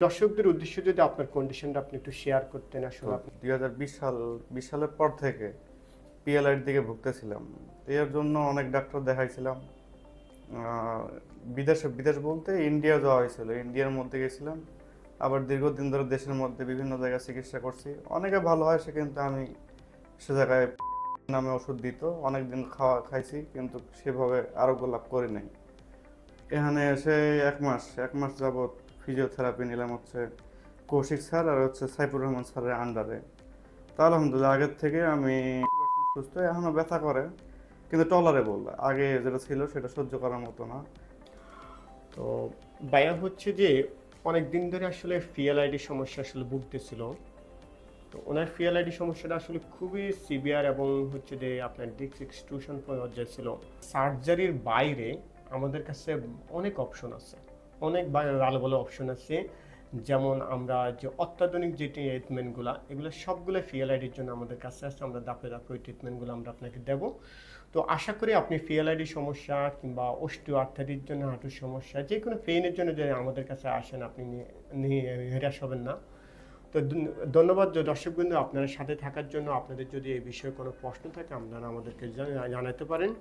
দর্শকদের উদ্দেশ্যে যদি আপনার কন্ডিশনটা আপনি একটু শেয়ার করতেন আসলে আপনি দুই হাজার বিশ সাল বিশ সালের পর থেকে পিএলআইয়ের দিকে ভুগতেছিলাম। এর জন্য অনেক ডাক্তার দেখাইছিলাম। বিদেশে বিদেশ বলতে ইন্ডিয়া যাওয়া হয়েছিল। ইন্ডিয়ার মধ্যে গেছিলাম। আবার দীর্ঘদিন ধরে দেশের মধ্যে বিভিন্ন জায়গায় চিকিৎসা করছি। অনেকে ভালো হয় সে কিন্তু আমি সে জায়গায় নামে ওষুধ দিত। অনেক দিন খাওয়া খাইছি কিন্তু সেভাবে আরোগ্য লাভ করি নাই। এখানে এসে এক মাস এক মাস যাবৎ ফিজিওথেরাপি নিলাম হচ্ছে কৌশিক স্যার আর হচ্ছে সাইফুর রহমান স্যারের আন্ডারে তা আলহামদুলিল্লাহ, আগের থেকে আমি সুস্থ এখনও ব্যথা করে, কিন্তু টলারেবল আগে যেটা ছিল সেটা সহ্য করার মতো না। তো বায়া হচ্ছে যে অনেক দিন ধরে আসলে ফিএলআইডি সমস্যা আসলে ভুগতেছিল। তো ওনার ফিএলআইডি সমস্যাটা আসলে খুবই সিভিয়ার এবং হচ্ছে যে আপনার ডিক্স এক্সট্রুশন পর্যায়ে ছিল। সার্জারির বাইরে আমাদের কাছে অনেক অপশন আছে। অনেক ভালো ভালো অপশন আছে। যেমন আমরা যে অত্যাধুনিক যে ট্রিটমেন্টগুলো এগুলো সবগুলো ফিএলআইডির জন্য আমাদের কাছে আছে। আমরা দাপে দাপে ওই ট্রিটমেন্টগুলো আমরা আপনাকে দেবো। তো আশা করি আপনি ফিএলআইডি সমস্যা কিংবা অস্টিও আর্থারির জন্য হাঁটুর সমস্যা যে কোনো পেইনের জন্য যদি আমাদের কাছে আসেন, আপনি নিয়ে হবেন না। তো ধন্যবাদ দর্শকবৃন্দ, আপনার সাথে থাকার জন্য। আপনাদের যদি এই বিষয়ে কোনো প্রশ্ন থাকে, আপনারা আমাদেরকে জানাতে পারেন।